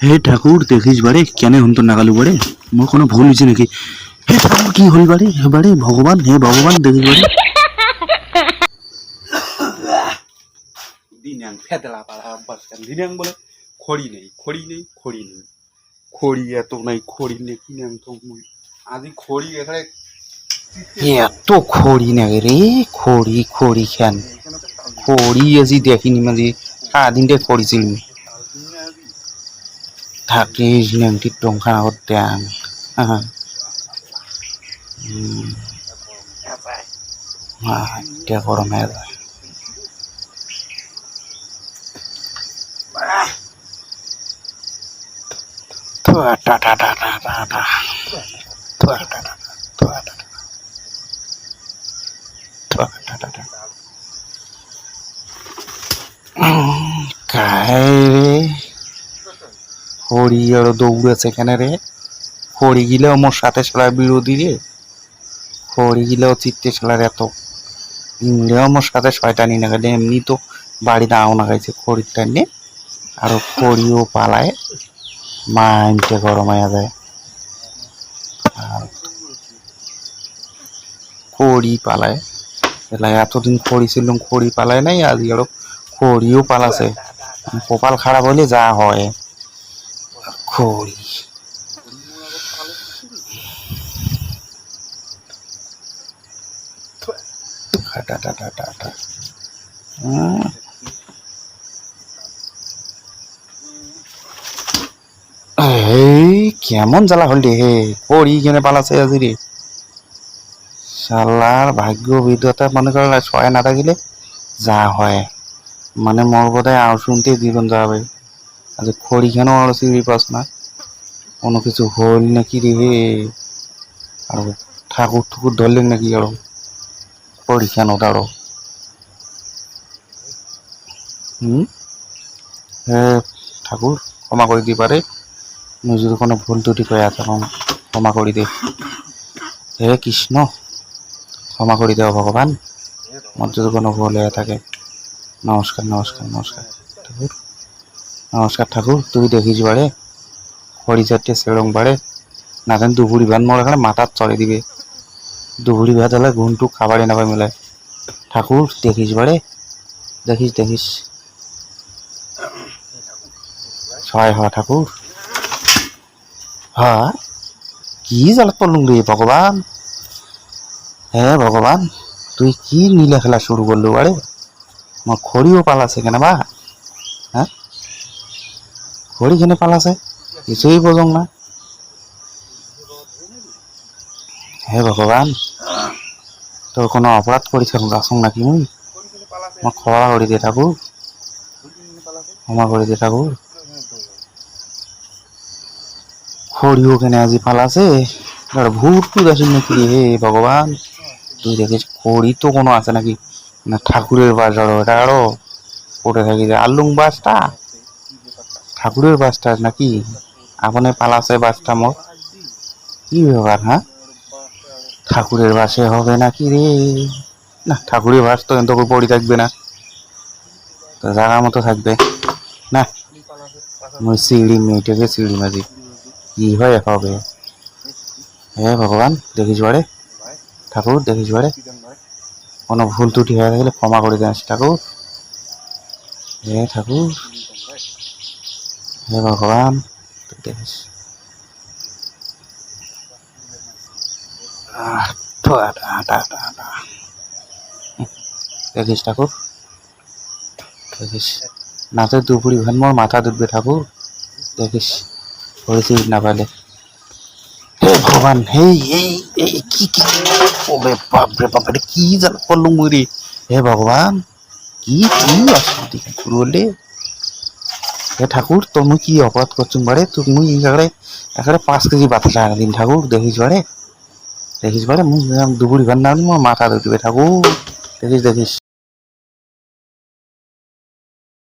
হে ঠাকুর দেখিস বারে কেন হন তো নাগালু বারে? মোর কোনো ভুল হয়েছে নাকি? হে ঠাকুর কি হল বারে? হে বারে ভগবান হে ভগবান দেখিস বারে। দিনাং ফেদলা পাড়া বাসকান দিনাং বলে খড়ি নেই খড়ি নেই খড়ি নেই। খড়ি এত নাই খড়ি নেই কিনাং তো মুই? আজি খড়ি এখানে এত খড়ি নাগে রে খড়ি খড়ি খান খড়ি আজি দেখিনি মাঝে সারাদিনটা খড়ি ถักที่หนึ่งที่ตรงข้าวแดงอ่าอืมอ่าเดี๋ยวขอรอแม่เลยทั่วตาตาตาตาตาตาทั่วตาตาทั่วตาทั่วตาตาไก่ হরি আর দৌড়েছে এখানে রে? হরি গিলেও মোর সাথে খেলার বিরোধী রে। হরি গিলেও চিত্তে খেলার এত। ইমলেও মোর সাথে শয়তানি না গেলে এমনি তো বাড়ি দাও না খাইছে খড়ির টাইনে আর খড়িও পালায় মাইন্ডে গরম হয়ে যায়। খড়ি পালায়। এলা এতদিন খড়ি ছিল, খড়ি পালায় নাই আজ আরও খড়িও পালাছে। কপাল খারাপ হলে যা হয়। টা কেমন জ্বালা হল হে খড়ি কেনে পালাছে আজি রে। শালার ভাগ্য বিধতা মনে করেন ছয় না থাকিলে যা হয়। মানে মোর বোধহয় আও শুনতে জীবন যাবে আজ খড়ি কেন আর চিড়ি পাস না? কোনো কিছু হল নাকি রে? আর ঠাকুর ঠুকুর ধরলেন নাকি আরও? খড়ি কেন দাঁড়ো? হুম? হে ঠাকুর, ক্ষমা করে দিতে পারে। যদি কোনো ভুল ত্রুটি করে আছে ক্ষমা করে দে। হে কৃষ্ণ, ক্ষমা করে দেও ভগবান। আমার কোনো ভুল হয়ে থাকে, নমস্কার নমস্কার নমস্কার। নমস্কার ঠাকুর তুই দেখিস বাড়ে খড়ি চারটে সেরম বাড়ে না কেন দুপুরি ভাত মোর এখানে মাথার চড়ে দিবে। দুপুরি ভাত হলে ঘুমটু খাবারে নেবে মিলে ঠাকুর, দেখিস বাড়ে দেখিস দেখিস। ছয় হ ঠাকুর। হ্যাঁ কি জ্বালা পড়লুম রে ভগবান? হ্যাঁ ভগবান, তুই কি নীলা খেলা শুরু করলু বাড়ে আমার খড়িও পালাছে কেন বা? হ্যাঁ? খড়ি কেন পালাছে কিছুই বোঝং না হে ভগবান তোর কোনো অপরাধ করিস আসং নাকি মুই আমার ক্ষমা করে দিয়ে ঠাকুর ক্ষমা করে দিয়ে ঠাকুর খড়িও কেন আজি পালাছে আর ভূত টুত আসেন নাকি হে ভগবান তুই দেখিস খড়ি তো কোনো আছে নাকি? না ঠাকুরের বাস এটা আরও পড়ে থাকি যে আল্লুং বাসটা ঠাকুরের বাসটা নাকি? আপনি পালাছে বাসটা মোর কি ব্যাপার হ্যাঁ? ঠাকুরের বাসে হবে নাকি রে? না, ঠাকুরের বাস তো কিন্তু পড়ে থাকবে না। তো জায়গা মতো থাকবে। না মুই সিঁড়ি মেয়েটাকে সিঁড়ি মাঝি। কি হয় হবে? হে ভগবান, দেখিস বারে। ঠাকুর, দেখিস বারে। কোনো ভুল ত্রুটি হয়ে থাকলে ক্ষমা করে দেন, ঠাকুর। হে ঠাকুর। হে ভগবান তুই দেখিস ঠাকুর। দেখিস। নাচের দুপুরি ভান মোর মাথা দুধবে ঠাকুর। দেখিস। হয়েছিস না পালে হে ভগবান হেই এই এই কি কি ওরে বাপরে বাপরে কি জ্বালা করলুম মুড়ি। হে ভগবান কি কি অশান্তি শুরু হলে হে ঠাকুর তুমি কি অপরাধ করছ বারে তুমি এখানে এখানে পাঁচ কেজি বাতিল আনা দিন ঠাকুর, দেখিস বারে দেখিস বারে মুখ দুপুরি ভান্না মাথা দেখবে ঠাকুর। দেখিস দেখিস।